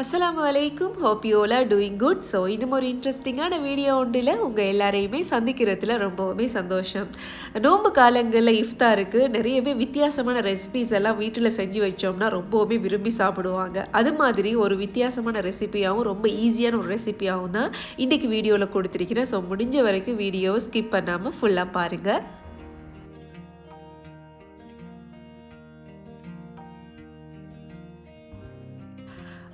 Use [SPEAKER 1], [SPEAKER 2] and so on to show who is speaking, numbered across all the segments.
[SPEAKER 1] அஸ்லாம் வலைக்கும் hope you all doing good so இன்னும் ஒரு இன்ட்ரெஸ்டிங்கான வீடியோ ஒன்றில் உங்கள் எல்லாரையுமே சந்திக்கிறதுல ரொம்பவுமே சந்தோஷம். நோன்பு காலங்களில் இஃப்தாருக்கு நிறையவே வித்தியாசமான ரெசிபிஸ் எல்லாம் வீட்டில் செஞ்சு வச்சோம்னா ரொம்பவுமே விரும்பி சாப்பிடுவாங்க. அது மாதிரி ஒரு வித்தியாசமான ரெசிபியாகவும் ரொம்ப ஈஸியான ஒரு ரெசிபியாகவும் தான் இன்றைக்கி வீடியோவில் கொடுத்துருக்கிறேன். ஸோ முடிஞ்ச வரைக்கும் வீடியோவை ஸ்கிப் பண்ணாமல் ஃபுல்லாக பாருங்கள்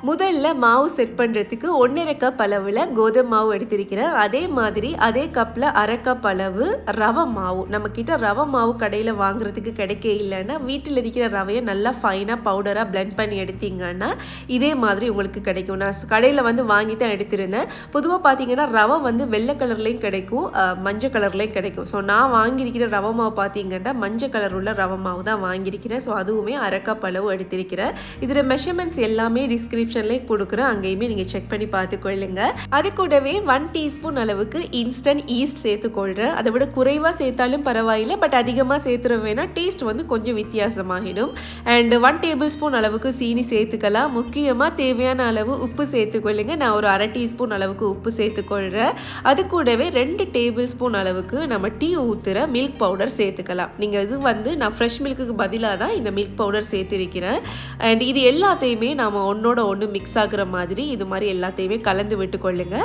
[SPEAKER 1] முதல்ல மாவு செட் பண்ணுறதுக்கு ஒன்றரை கப் அளவில் கோதுமை மாவு எடுத்திருக்கிறேன். அதே மாதிரி அதே கப்பில் அரை கப் அளவு ரவை மாவு. நம்மக்கிட்ட ரவை மாவு கடையில் வாங்குறதுக்கு கிடைக்க இல்லைன்னா வீட்டில் இருக்கிற ரவையை நல்லா ஃபைனாக பவுடராக பிளெண்ட் பண்ணி எடுத்தீங்கன்னா இதே மாதிரி உங்களுக்கு கிடைக்கும். நான் கடையில் வந்து வாங்கி தான் எடுத்திருந்தேன். பொதுவாக பார்த்தீங்கன்னா ரவை வந்து வெள்ளை கலர்லேயும் கிடைக்கும் மஞ்சள் கலர்லேயும் கிடைக்கும். ஸோ நான் வாங்கியிருக்கிற ரவை மாவு பார்த்தீங்கன்னா மஞ்சள் கலர் உள்ள ரவை மாவு தான் வாங்கியிருக்கிறேன். ஸோ அதுவுமே அரை கப் அளவு எடுத்திருக்கிறேன். இதில் மெஷர்மெண்ட்ஸ் எல்லாமே டிஸ்கிரிப்ஷன்லேயே கொடுக்குறேன் அங்கேயுமே நீங்கள் செக் பண்ணி பார்த்துக்கொள்ளுங்க. அது கூடவே ஒன் டீஸ்பூன் அளவுக்கு இன்ஸ்டன்ட் ஈஸ்ட் சேர்த்துக்கொள்கிறேன் அதை விட குறைவாக சேர்த்தாலும் பரவாயில்லை பட் அதிகமாக சேர்த்துற வேணால் டேஸ்ட் வந்து கொஞ்சம் வித்தியாசமாகிடும். அண்ட் ஒன் டேபிள் ஸ்பூன் அளவுக்கு சீனி சேர்த்துக்கலாம். முக்கியமாக தேவையான அளவு உப்பு சேர்த்துக்கொள்ளுங்க. நான் ஒரு அரை டீஸ்பூன் அளவுக்கு உப்பு சேர்த்துக்கொள்கிறேன் அது கூடவே ரெண்டு டேபிள் ஸ்பூன் அளவுக்கு நம்ம டீ ஊற்றுற மில்க் பவுடர் சேர்த்துக்கலாம். நீங்கள் இது வந்து நான் ஃப்ரெஷ் மில்க்குக்கு பதிலாக தான் இந்த மில்க் பவுடர் சேர்த்திருக்கிறேன். அண்ட் இது எல்லாத்தையுமே நாம் ஒன்றோட ஒன்று மிக்ஸ் ஆகுற மாதிரி இது மாதிரி எல்லாத்தையுமே கலந்து விட்டுக்கொள்ளுங்க.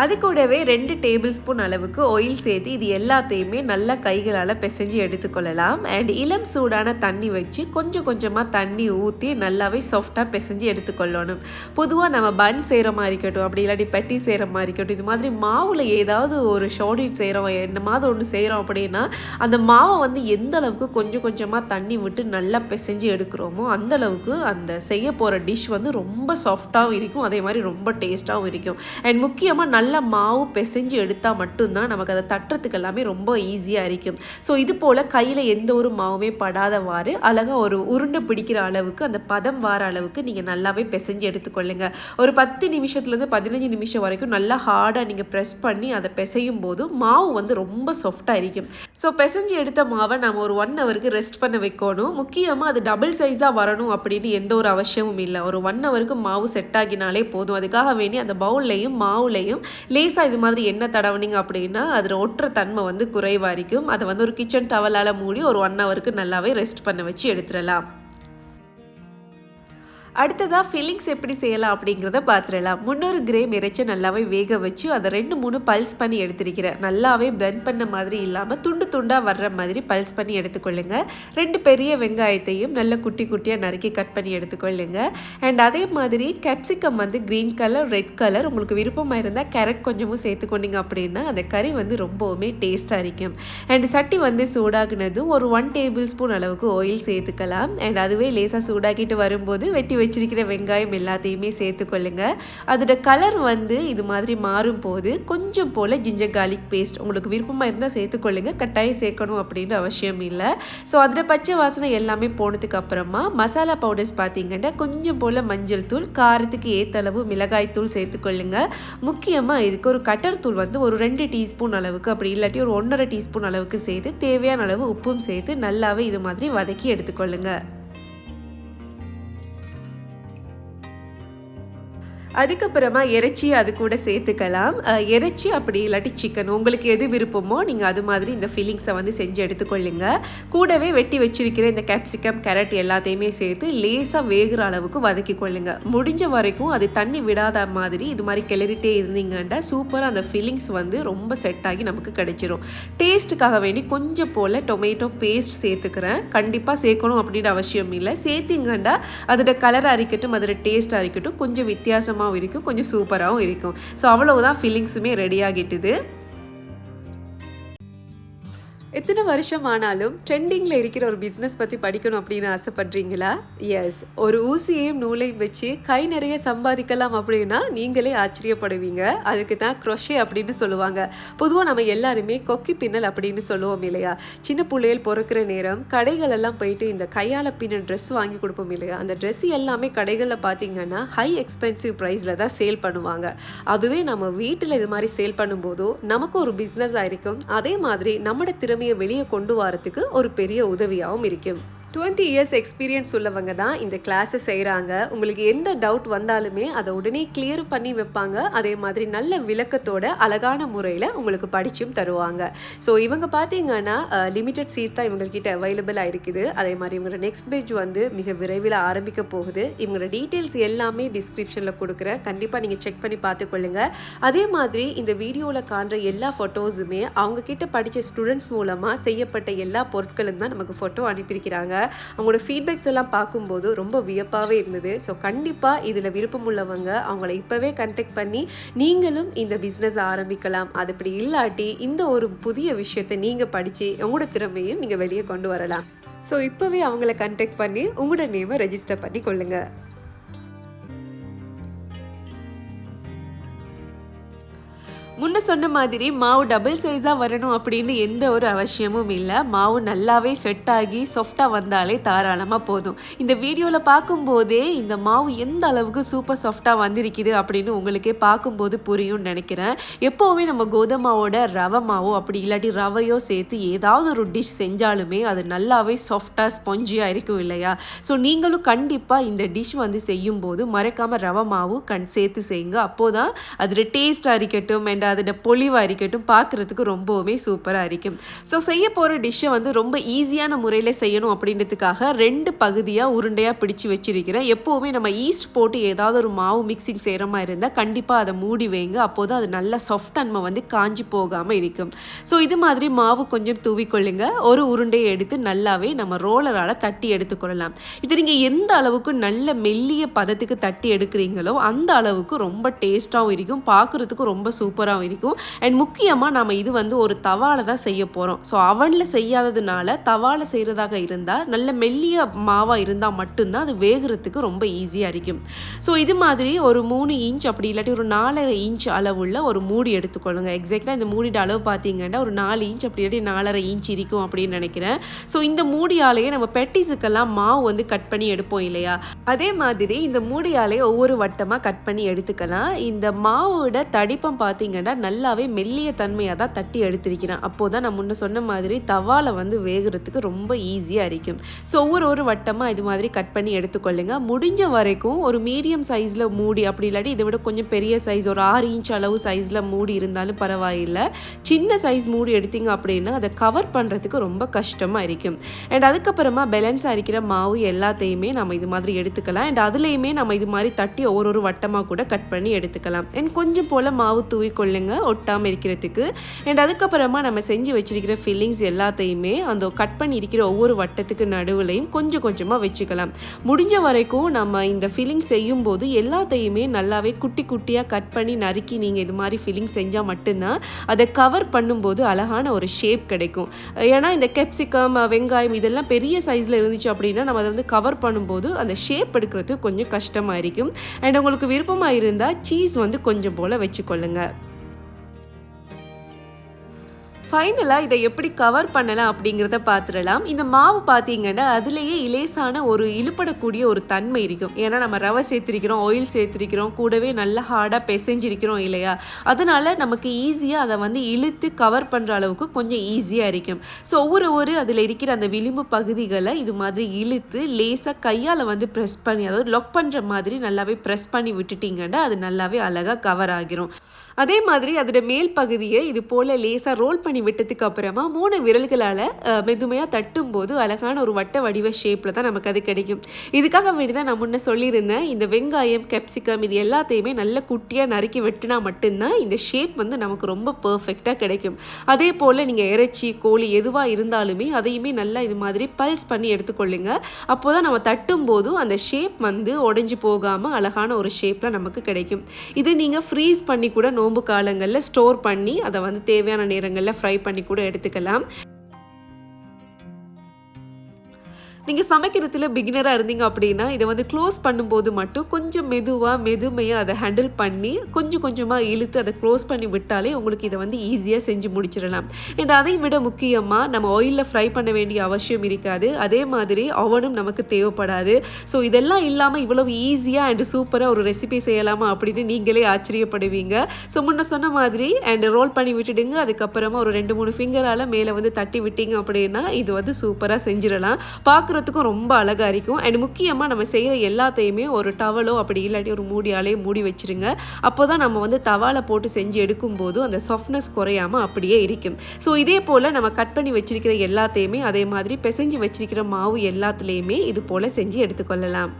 [SPEAKER 1] அது கூடவே ரெண்டு டேபிள் ஸ்பூன் அளவுக்கு ஆயில் சேர்த்து இது எல்லாத்தையுமே நல்லா கைகளால் பிசைஞ்சு எடுத்துக்கொள்ளலாம். அண்ட் இளம் சூடான தண்ணி வச்சு கொஞ்சம் கொஞ்சமாக தண்ணி ஊற்றி நல்லாவே சாஃப்டாக பிசைஞ்சு எடுத்துக்கொள்ளணும். பொதுவாக நம்ம பன் செய்கிற மாதிரி இருக்கட்டும் அப்படி இல்லாட்டி பெட்டி செய்கிற மாதிரி இருக்கட்டும் இது மாதிரி மாவில் ஏதாவது ஒரு ஷார்டேட் செய்கிறோம் என்ன மாதிரி ஒன்று செய்கிறோம் அப்படின்னா அந்த மாவை வந்து எந்த அளவுக்கு கொஞ்சம் கொஞ்சமாக தண்ணி விட்டு நல்லா பிசைஞ்சு எடுக்கிறோமோ அந்த அளவுக்கு அந்த செய்ய போகிற டிஷ் வந்து ரொம்ப சாஃப்டாகவும் இருக்கும் அதே மாதிரி ரொம்ப டேஸ்ட்டாகவும் இருக்கும். அண்ட் முக்கியமாக நல்ல மாவு பிசைஞ்சு எடுத்தால் மட்டும்தான் நமக்கு அதை தட்டுறதுக்கு எல்லாமே ரொம்ப ஈஸியாக இருக்கும். ஸோ இது போல் கையில் எந்த ஒரு மாவுமே படாதவாறு அழகாக ஒரு உருண்டை பிடிக்கிற அளவுக்கு அந்த பதம் வார அளவுக்கு நீங்கள் நல்லாவே பிசைஞ்சு எடுத்துக்கொள்ளுங்க. ஒரு பத்து நிமிஷத்துலேருந்து பதினஞ்சு நிமிஷம் வரைக்கும் நல்லா ஹார்டாக நீங்கள் ப்ரெஸ் பண்ணி அதை பிசையும் போது மாவு வந்து ரொம்ப சாஃப்டாக இருக்கும். ஸோ பிசைஞ்சு எடுத்த மாவை நம்ம ஒரு ஒன் ஹவருக்கு ரெஸ்ட் பண்ண வைக்கணும். முக்கியமாக அது டபுள் சைஸாக வரணும் அப்படின்னு எந்த ஒரு அவசியமும் இல்லை. ஒரு ஒன் ஹவருக்கு மாவு செட் ஆகினாலே போதும். அதுக்காக வேண்டி அந்த பவுல்லையும் மாவுலையும் லேசாக இது மாதிரி எண்ணெய் தடவுனீங்க அப்படின்னா அதில் ஒட்டுற தன்மை வந்து குறைவாக இருக்கும். அதை வந்து ஒரு கிச்சன் டவலால் மூடி ஒரு ஒன் ஹவருக்கு நல்லாவே ரெஸ்ட் பண்ண வச்சு எடுத்துடலாம். அடுத்ததாக ஃபில்லிங்ஸ் எப்படி செய்யலாம் அப்படிங்கிறத பார்த்துடலாம் முந்நூறு கிராம் இறைச்சி நல்லாவே வேக வச்சு அதை ரெண்டு மூணு பல்ஸ் பண்ணி எடுத்துருக்கிறேன் நல்லாவே பிளெண்ட் பண்ண மாதிரி இல்லாமல் துண்டு துண்டாக வர்ற மாதிரி பல்ஸ் பண்ணி எடுத்துக்கொள்ளுங்க. ரெண்டு பெரிய வெங்காயத்தையும் நல்ல குட்டி குட்டியாக நறுக்கி கட் பண்ணி எடுத்துக்கொள்ளுங்க. அண்ட் அதே மாதிரி கேப்சிகம் வந்து க்ரீன் கலர் ரெட் கலர் உங்களுக்கு விருப்பமாக இருந்தால் கேரட் கொஞ்சமும் சேர்த்துக்கொண்டீங்க அப்படின்னா அந்த கறி வந்து ரொம்பவுமே டேஸ்ட்டாக இருக்கும். அண்ட் சட்டி வந்து சூடாகினது ஒரு ஒன் டேபிள் ஸ்பூன் அளவுக்கு ஆயில் சேர்த்துக்கலாம். அண்ட் அதுவே லேசாக சூடாக்கிட்டு வரும்போது வெட்டி வச்சிருக்கிற வெங்காயம் எல்லாத்தையுமே சேர்த்துக்கொள்ளுங்க அதோட கலர் வந்து இது மாதிரி மாறும் போது கொஞ்சம் போல் ஜிஞ்சர் கார்லிக் பேஸ்ட் உங்களுக்கு விருப்பமாக இருந்தால் சேர்த்துக்கொள்ளுங்க கட்டாயம் சேர்க்கணும் அப்படின்னு அவசியம் இல்லை. ஸோ அதில் பச்சை வாசனை எல்லாமே போனதுக்கு அப்புறமா மசாலா பவுடர்ஸ் பார்த்தீங்கன்னா கொஞ்சம் போல் மஞ்சள் தூள் காரத்துக்கு ஏற்ற அளவு மிளகாய் தூள் சேர்த்துக்கொள்ளுங்க முக்கியமாக இதுக்கு ஒரு கட்டர் தூள் வந்து ஒரு ரெண்டு டீஸ்பூன் அளவுக்கு அப்படி இல்லாட்டி ஒரு ஒன்றரை டீஸ்பூன் அளவுக்கு சேர்த்து தேவையான அளவு உப்பும் சேர்த்து நல்லாவே இது மாதிரி வதக்கி எடுத்துக்கொள்ளுங்கள் அதுக்கப்புறமா இறைச்சி அது கூட சேர்த்துக்கலாம். இறைச்சி அப்படி இல்லாட்டி சிக்கன் உங்களுக்கு எது விருப்பமோ நீங்கள் அது மாதிரி இந்த ஃபீலிங்ஸை வந்து செஞ்சு எடுத்துக்கொள்ளுங்க. கூடவே வெட்டி வச்சிருக்கிற இந்த கேப்சிகம் கேரட் எல்லாத்தையுமே சேர்த்து லேசாக வேகிற அளவுக்கு வதக்கி கொள்ளுங்க முடிஞ்ச வரைக்கும் அது தண்ணி விடாத மாதிரி இது மாதிரி கிளறிட்டே இருந்தீங்கன்னா சூப்பராக அந்த ஃபீலிங்ஸ் வந்து ரொம்ப செட் ஆகி நமக்கு கிடைச்சிரும். டேஸ்ட்டுக்காக வேண்டி கொஞ்சம் போல் டொமேட்டோ பேஸ்ட் சேர்த்துக்கிறேன். கண்டிப்பாக சேர்க்கணும் அப்படின்னு அவசியம் இல்லை. சேர்த்திங்கன்னா அதோட கலர் அரிக்கட்டும் அதோட டேஸ்ட் அரிக்கட்டும் கொஞ்சம் வித்தியாசமாக வித்தியாசமாகவும் இருக்கும் கொஞ்சம் சூப்பராகவும் இருக்கும். ஸோ அவ்வளவுதான் ஃபீலிங்ஸுமே ரெடி ஆகிட்டுது. எத்தனை வருஷம் ஆனாலும் ட்ரெண்டிங்கில் இருக்கிற ஒரு பிஸ்னஸ் பற்றி படிக்கணும் அப்படின்னு ஆசைப்படுறீங்களா? எஸ் ஒரு ஊசியையும் நூலையும் வச்சு கை நிறைய சம்பாதிக்கலாம் அப்படின்னா நீங்களே ஆச்சரியப்படுவீங்க. அதுக்கு தான் க்ரொஷே அப்படின்னு சொல்லுவாங்க. பொதுவாக நம்ம எல்லாருமே கொக்கி பின்னல் அப்படின்னு சொல்லுவோம் இல்லையா? சின்ன பிள்ளைகள் பிறக்கிற நேரம் கடைகள் எல்லாம் போயிட்டு இந்த கையால் பின்ன ட்ரெஸ் வாங்கி கொடுப்போம் இல்லையா? அந்த ட்ரெஸ் எல்லாமே கடைகளில் பார்த்தீங்கன்னா ஹை எக்ஸ்பென்சிவ் ப்ரைஸில் தான் சேல் பண்ணுவாங்க. அதுவே நம்ம வீட்டில் இது மாதிரி சேல் பண்ணும்போதோ நமக்கு ஒரு பிஸ்னஸ் ஆயிருக்கும் அதே மாதிரி நம்மளோட திறமை திறமையை வெளியே கொண்டு வரத்துக்கு ஒரு பெரிய உதவியாகவும் இருக்கும். டுவெண்ட்டி இயர்ஸ் எக்ஸ்பீரியன்ஸ் உள்ளவங்க தான் இந்த கிளாஸை செய்கிறாங்க. உங்களுக்கு எந்த டவுட் வந்தாலுமே அதை உடனே கிளியர் பண்ணி வைப்பாங்க. அதே மாதிரி நல்ல விளக்கத்தோட அழகான முறையில் உங்களுக்கு படிச்சும் தருவாங்க. ஸோ இவங்க பார்த்தீங்கன்னா லிமிட்டட் சீட் தான் இவங்கக்கிட்ட அவைலபிளாக இருக்குது. அதே மாதிரி இவங்களோட நெக்ஸ்ட் பேஜ் வந்து மிக விரைவில் ஆரம்பிக்க போகுது. இவங்களோட டீட்டெயில்ஸ் எல்லாமே டிஸ்கிரிப்ஷனில் கொடுக்குறேன். கண்டிப்பாக நீங்கள் செக் பண்ணி பார்த்துக்கொள்ளுங்க. அதே மாதிரி இந்த வீடியோவில் காண்ற எல்லா ஃபோட்டோஸுமே அவங்கக்கிட்ட படித்த ஸ்டூடெண்ட்ஸ் மூலமாக செய்யப்பட்ட எல்லா பொருட்களும் தான் நமக்கு ஃபோட்டோ அனுப்பியிருக்கிறாங்க. அவங்களோட ஃபீட்பேக்ஸ் எல்லாம் பார்க்கும்போது ரொம்ப வியப்பாகவே இருந்தது. ஸோ கண்டிப்பாக இதில் விருப்பம் உள்ளவங்க அவங்கள இப்போவே கண்டெக்ட் பண்ணி நீங்களும் இந்த பிஸ்னஸ் ஆரம்பிக்கலாம். அது இப்படி இல்லாட்டி இந்த ஒரு புதிய விஷயத்தை நீங்கள் படித்து உங்களோட திறமையும் நீங்கள் வெளியே கொண்டு வரலாம். ஸோ இப்போவே அவங்கள கண்டெக்ட் பண்ணி உங்களோட நேமை ரெஜிஸ்டர் பண்ணி கொள்ளுங்கள் முன்ன சொன்ன மாதிரி மாவு டபுள் சைஸாக வரணும் அப்படின்னு எந்த ஒரு அவசியமும் இல்லை. மாவு நல்லாவே செட் ஆகி சாஃப்டாக வந்தாலே தாராளமாக போதும். இந்த வீடியோவில் பார்க்கும்போதே இந்த மாவு எந்த அளவுக்கு சூப்பர் சாஃப்டாக வந்திருக்குது அப்படின்னு உங்களுக்கே பார்க்கும்போது புரியும்னு நினைக்கிறேன். எப்போவுமே நம்ம கோதுமாவோட ரவை மாவோ அப்படி இல்லாட்டி ரவையோ சேர்த்து ஏதாவது ஒரு டிஷ் செஞ்சாலுமே அது நல்லாவே சாஃப்டாக ஸ்பாஞ்சியாக இருக்கும் இல்லையா? ஸோ நீங்களும் கண்டிப்பாக இந்த டிஷ் வந்து செய்யும்போது மறக்காமல் ரவை மாவு கண் சேர்த்து செய்யுங்க அப்போது தான் அதோட டேஸ்ட்டாக இருக்கட்டும் அண்ட் அதோட பொலிவாக இருக்கட்டும் பார்க்குறதுக்கு ரொம்பவுமே சூப்பராக இருக்கும் ஸோ செய்ய போகிற டிஷ்ஷை வந்து ரொம்ப ஈஸியான முறையில் செய்யணும் அப்படின்றதுக்காக ரெண்டு பகுதியாக உருண்டையாக பிடிச்சு வச்சிருக்கிறேன் எப்போவுமே நம்ம ஈஸ்ட் போட்டு ஏதாவது ஒரு மாவு மிக்சிங் செய்கிற மாதிரி இருந்தால் கண்டிப்பாக அதை மூடி வைங்க. அப்போது அது நல்ல சாஃப்ட் தன்மை வந்து காஞ்சி போகாமல் இருக்கும். ஸோ இது மாதிரி மாவு கொஞ்சம் தூவிக்கொள்ளுங்க ஒரு உருண்டையை எடுத்து நல்லாவே நம்ம ரோலரால் தட்டி எடுத்துக்கொள்ளலாம் இது நீங்கள் எந்த அளவுக்கு நல்ல மெல்லிய பதத்துக்கு தட்டி எடுக்கிறீங்களோ அந்த அளவுக்கு ரொம்ப டேஸ்ட்டாகவும் இருக்கும். பார்க்குறதுக்கு ரொம்ப சூப்பராக சூப்பராகவும் இருக்கும் அண்ட் முக்கியமாக நம்ம இது வந்து ஒரு தவால தான் செய்ய போகிறோம் ஸோ அவனில் செய்யாததுனால தவால செய்கிறதாக இருந்தால் நல்ல மெல்லிய மாவாக இருந்தால் மட்டும்தான் அது வேகிறதுக்கு ரொம்ப ஈஸியாக இருக்கும். ஸோ இது மாதிரி ஒரு மூணு இன்ச் அப்படி இல்லாட்டி ஒரு நாலரை இன்ச் அளவுள்ள ஒரு மூடி எடுத்துக்கொள்ளுங்க. எக்ஸாக்டாக இந்த மூடியோட அளவு பார்த்தீங்கன்னா ஒரு நாலு இன்ச் அப்படி இல்லாட்டி நாலரை இன்ச் இருக்கும் அப்படின்னு நினைக்கிறேன். ஸோ இந்த மூடியாலேயே நம்ம பெட்டிஸுக்கெல்லாம் மாவு வந்து கட் பண்ணி எடுப்போம் இல்லையா? அதே மாதிரி இந்த மூடியாலே ஒவ்வொரு வட்டமாக கட் பண்ணி எடுத்துக்கலாம். இந்த மாவோட தடிப்பம் பார்த்தீங்கன்னா நல்லாவே மெல்லிய தன்மையாக தான் தட்டி எடுத்திருக்கிறேன். அப்போது தான் நான் முன்ன சொன்ன மாதிரி தவால வந்து வேகிறதுக்கு ரொம்ப ஈஸியாக இருக்கும். ஸோ ஒவ்வொரு ஒரு வட்டமாக இது மாதிரி கட் பண்ணி எடுத்துக்கொள்ளுங்க. முடிஞ்ச வரைக்கும் ஒரு மீடியம் சைஸில் மூடி அப்படி இல்லாட்டி இதை விட கொஞ்சம் பெரிய சைஸ் ஒரு ஆறு இன்ச் அளவு சைஸில் மூடி இருந்தாலும் பரவாயில்லை. சின்ன சைஸ் மூடி எடுத்தீங்க அப்படின்னா அதை கவர் பண்ணுறதுக்கு ரொம்ப கஷ்டமாக இருக்கும். அண்ட் அதுக்கப்புறமா பேலன்ஸ் அரிக்கிற மாவு எல்லாத்தையுமே நம்ம இது மாதிரி எடுத்துக்கலாம். அண்ட் அதுலேயுமே நம்ம இது மாதிரி தட்டி ஒவ்வொரு ஒரு வட்டமாக கூட கட் பண்ணி எடுத்துக்கலாம். அண்ட் கொஞ்சம் போல் மாவு தூவி கொள்ளுங்க ஒட்டாமல் இருக்கிறதுக்கு. அண்ட் அதுக்கப்புறமா நம்ம செஞ்சு வச்சிருக்கிற ஃபில்லிங்ஸ் எல்லாத்தையுமே அந்த கட் பண்ணி இருக்கிற ஒவ்வொரு வட்டத்துக்கு நடுவுலையும் கொஞ்சம் கொஞ்சமாக வச்சுக்கலாம். முடிஞ்ச வரைக்கும் நம்ம இந்த ஃபில்லிங் செய்யும்போது எல்லாத்தையுமே நல்லாவே குட்டி குட்டியாக கட் பண்ணி நறுக்கி நீங்கள் இது மாதிரி ஃபில்லிங் செஞ்சால் மட்டும்தான் அதை கவர் பண்ணும்போது அழகான ஒரு ஷேப் கிடைக்கும். ஏன்னா இந்த கெப்சிகம் வெங்காயம் இதெல்லாம் பெரிய சைஸில் இருந்துச்சு அப்படின்னா நம்ம அதை வந்து கவர் பண்ணும்போது அந்த ஷேப் எடுக்கிறது கொஞ்சம் கஷ்டமாக இருக்கும். அண்ட் உங்களுக்கு விருப்பமாக இருந்தால் சீஸ் வந்து கொஞ்சம் போல் வச்சுக்கொள்ளுங்க. ஃபைனலாக இதை எப்படி கவர் பண்ணலாம் அப்படிங்கிறத பார்த்துடலாம். இந்த மாவு பார்த்தீங்கன்னா அதுலேயே இலேசான ஒரு இழுப்படக்கூடிய ஒரு தன்மை இருக்கும். ஏன்னா நம்ம ரவை சேர்த்திருக்கிறோம் ஆயில் சேர்த்திருக்கிறோம் கூடவே நல்லா ஹார்டாக பெசஞ்சிருக்கிறோம் இல்லையா? அதனால் நமக்கு ஈஸியாக அதை வந்து இழுத்து கவர் பண்ணுற அளவுக்கு கொஞ்சம் ஈஸியாக இருக்கும். ஸோ ஒவ்வொரு ஒரு அதில் இருக்கிற அந்த விளிம்பு பகுதிகளை இது மாதிரி இழுத்து லேசாக கையால் வந்து ப்ரெஸ் பண்ணி அதாவது லொக் பண்ணுற மாதிரி நல்லாவே ப்ரெஸ் பண்ணி விட்டுட்டிங்கன்னா அது நல்லாவே அழகாக கவர் ஆகிரும். அதே மாதிரி அதோட மேல் பகுதியை இது போல் லேசாக ரோல் பண்ணி விட்டதுக்கு அப்புறமா மூணு விரல்களால் மெதுமையாக தட்டும் போது அழகான ஒரு வட்ட வடிவ ஷேப்பில் தான் நமக்கு அது கிடைக்கும். இதுக்காக வேண்டி தான் நான் முன்ன சொல்லியிருந்தேன் இந்த வெங்காயம் கேப்சிகம் இது எல்லாத்தையுமே நல்ல குட்டியாக நறுக்கி வெட்டினா மட்டும்தான் இந்த ஷேப் வந்து நமக்கு ரொம்ப பர்ஃபெக்டாக கிடைக்கும். அதே போல் நீங்கள் இறைச்சி கோழி எதுவாக இருந்தாலுமே அதையுமே நல்லா இது மாதிரி பல்ஸ் பண்ணி எடுத்துக்கொள்ளுங்க. அப்போ தான் நம்ம தட்டும் போதும் அந்த ஷேப் வந்து உடஞ்சி போகாமல் அழகான ஒரு ஷேப்பில் நமக்கு கிடைக்கும். இது நீங்கள் ஃப்ரீஸ் பண்ணி கூட நோம்பு காலங்களில் ஸ்டோர் பண்ணி அதை வந்து தேவையான நேரங்களில் ஃப்ரை பண்ணி கூட எடுத்துக்கலாம். நீங்கள் சமைக்கிறதுல பிகினராக இருந்தீங்க அப்படின்னா இதை வந்து க்ளோஸ் பண்ணும்போது மட்டும் கொஞ்சம் மெதுவாக மெதுமையாக அதை ஹேண்டில் பண்ணி கொஞ்சம் கொஞ்சமாக இழுத்து அதை க்ளோஸ் பண்ணி விட்டாலே உங்களுக்கு இதை வந்து ஈஸியாக செஞ்சு முடிச்சிடலாம். அண்ட் அதை விட முக்கியமாக நம்ம ஆயிலில் ஃப்ரை பண்ண வேண்டிய அவசியம் இருக்காது. அதே மாதிரி அவனும் நமக்கு தேவைப்படாது. ஸோ இதெல்லாம் இல்லாமல் இவ்வளவு ஈஸியாக அண்ட் சூப்பராக ஒரு ரெசிபி செய்யலாமா அப்படின்னு நீங்களே ஆச்சரியப்படுவீங்க. ஸோ முன்ன சொன்ன மாதிரி அண்ட் ரோல் பண்ணி விட்டுடுங்க. அதுக்கப்புறமா ஒரு ரெண்டு மூணு ஃபிங்கரால் மேலே வந்து தட்டி விட்டீங்க அப்படின்னா இது வந்து சூப்பராக செஞ்சிடலாம். பார்க்க பார்க்குறதுக்கும் ரொம்ப அழகாக இருக்கும். அண்ட் முக்கியமாக நம்ம செய்கிற எல்லாத்தையுமே ஒரு டவலோ அப்படி இல்லாட்டி ஒரு மூடியாலே மூடி வச்சிருங்க. அப்போ தான் நம்ம வந்து தவாலை போட்டு செஞ்சு எடுக்கும்போது அந்த சாஃப்ட்னஸ் குறையாமல் அப்படியே இருக்கும். ஸோ இதே போல் நம்ம கட் பண்ணி வச்சிருக்கிற எல்லாத்தையுமே அதே மாதிரி பிசைஞ்சு வச்சிருக்கிற மாவு எல்லாத்துலேயுமே இது போல் செஞ்சு எடுத்துக்கொள்ளலாம்.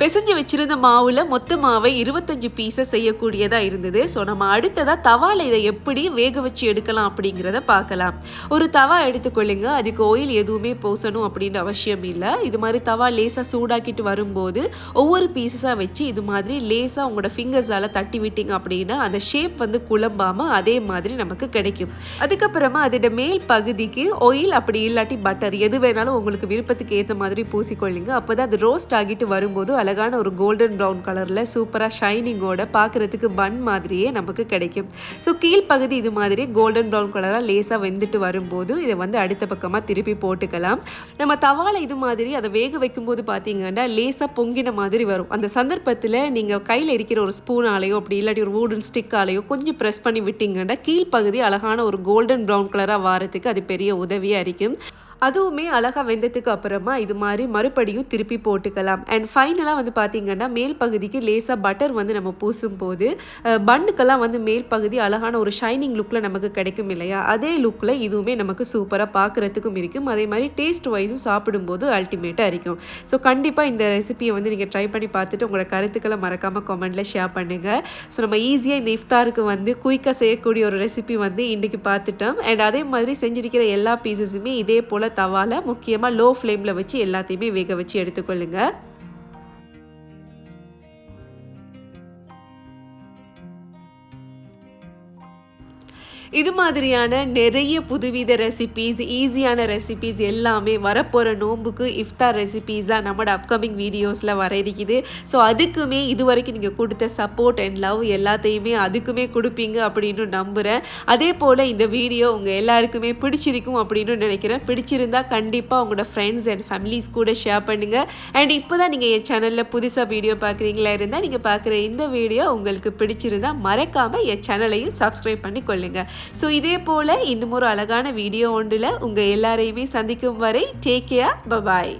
[SPEAKER 1] பிசைஞ்சு வச்சிருந்த மாவில் மொத்த மாவை இருபத்தஞ்சு பீஸை செய்யக்கூடியதாக இருந்தது. ஸோ நம்ம அடுத்ததாக தவால இதை எப்படி வேக வச்சு எடுக்கலாம் அப்படிங்கிறத பார்க்கலாம். ஒரு தவா எடுத்துக்கொள்ளுங்க. அதுக்கு ஆயில் எதுவுமே பூசணும் அப்படின்ற அவசியம் இல்லை. இது மாதிரி தவா லேசாக சூடாக்கிட்டு வரும்போது ஒவ்வொரு பீசஸாக வச்சு இது மாதிரி லேசாக உங்களோட ஃபிங்கர்ஸால் தட்டி விட்டீங்க அப்படின்னா அந்த ஷேப் வந்து குழம்பாமல் அதே மாதிரி நமக்கு கிடைக்கும். அதுக்கப்புறமா அதோட மேல் பகுதிக்கு ஆயில் அப்படி இல்லாட்டி பட்டர் எது வேணாலும் உங்களுக்கு விருப்பத்துக்கு ஏற்ற மாதிரி பூசிக்கொள்ளுங்க. அப்போ தான் அது ரோஸ்ட் ஆகிட்டு வரும்போது அழகான ஒரு கோல்டன் ப்ரௌன் கலரில் சூப்பராக ஷைனிங்கோட பார்க்குறதுக்கு பன் மாதிரியே நமக்கு கிடைக்கும். ஸோ கீழ்ப்பகுதி இது மாதிரி கோல்டன் ப்ரௌன் கலராக லேசாக வெந்துட்டு வரும்போது இதை வந்து அடுத்த பக்கமாக திருப்பி போட்டுக்கலாம். நம்ம தவாலை இது மாதிரி அதை வேக வைக்கும்போது பார்த்தீங்கன்னா லேசாக பொங்கின மாதிரி வரும். அந்த சந்தர்ப்பத்தில் நீங்கள் கையில் இருக்கிற ஒரு ஸ்பூனாலேயோ அப்படி இல்லாட்டி ஒரு வூடன் ஸ்டிக்காலேயோ கொஞ்சம் ப்ரெஸ் பண்ணி விட்டீங்கன்னா கீழ்ப்பகுதி அழகான ஒரு கோல்டன் ப்ரௌன் கலராக வாரத்துக்கு அது பெரிய உதவியாக இருக்கும் அதுவுமே அழகாக வெந்ததுக்கு அப்புறமா இது மாதிரி மறுபடியும் திருப்பி போட்டுக்கலாம். அண்ட் ஃபைனலாக வந்து பார்த்திங்கன்னா மேல் பகுதிக்கு லேசாக பட்டர் வந்து நம்ம பூசும் போது பன்னுக்கெல்லாம் வந்து மேல் பகுதி அழகான ஒரு ஷைனிங் லுக்கில் நமக்கு கிடைக்கும் இல்லையா? அதே லுக்கில் இதுவுமே நமக்கு சூப்பராக பார்க்குறதுக்கும் இருக்கும். அதே மாதிரி டேஸ்ட் வைஸும் சாப்பிடும்போது அல்டிமேட்டாக இருக்கும். ஸோ கண்டிப்பாக இந்த ரெசிபியை வந்து நீங்கள் ட்ரை பண்ணி பார்த்துட்டு உங்களோட கருத்துக்களை மறக்காமல் கமெண்ட்டில் ஷேர் பண்ணுங்கள் ஸோ நம்ம ஈஸியாக இந்த இஃப்தாருக்கு வந்து குயிக்காக செய்யக்கூடிய ஒரு ரெசிபி வந்து இன்றைக்கி பார்த்துட்டோம். அண்ட் அதே மாதிரி செஞ்சிருக்கிற எல்லா பீசஸுமே இதே போல் தவால முக்கியமாக லோ ஃப்ளேமில் வச்சு எல்லாத்தையுமே வேக வச்சு எடுத்துக்கொள்ளுங்க. இது மாதிரியான நிறைய புதுவித ரெசிபீஸ் ஈஸியான ரெசிபீஸ் எல்லாமே வரப்போகிற நோம்புக்கு இஃப்தார் ரெசிபீஸாக நம்மளோட அப்கமிங் வீடியோஸில் வர இருக்குது ஸோ அதுக்குமே இது வரைக்கும் நீங்கள் கொடுத்த சப்போர்ட் அண்ட் லவ் எல்லாத்தையுமே அதுக்குமே கொடுப்பீங்க அப்படின்னு நம்புகிறேன் அதே போல் இந்த வீடியோ உங்கள் எல்லாருக்குமே பிடிச்சிருக்கும் அப்படின்னு நினைக்கிறேன். பிடிச்சிருந்தா கண்டிப்பாக உங்களோட ஃப்ரெண்ட்ஸ் அண்ட் ஃபேமிலிஸ் கூட ஷேர் பண்ணுங்கள் அண்ட் இப்போ தான் நீங்கள் என் சேனலில் புதுசாக வீடியோ பார்க்குறீங்களா இருந்தால் நீங்கள் பார்க்குற இந்த வீடியோ உங்களுக்கு பிடிச்சிருந்தா மறக்காமல் என் சேனலையும் சப்ஸ்கிரைப் பண்ணி கொள்ளுங்கள் ஸோ இதே போல் இன்னும் ஒரு அழகான வீடியோ ஒன்றில் உங்கள் எல்லாரையுமே சந்திக்கும் வரை டேக் கேர் பபாய்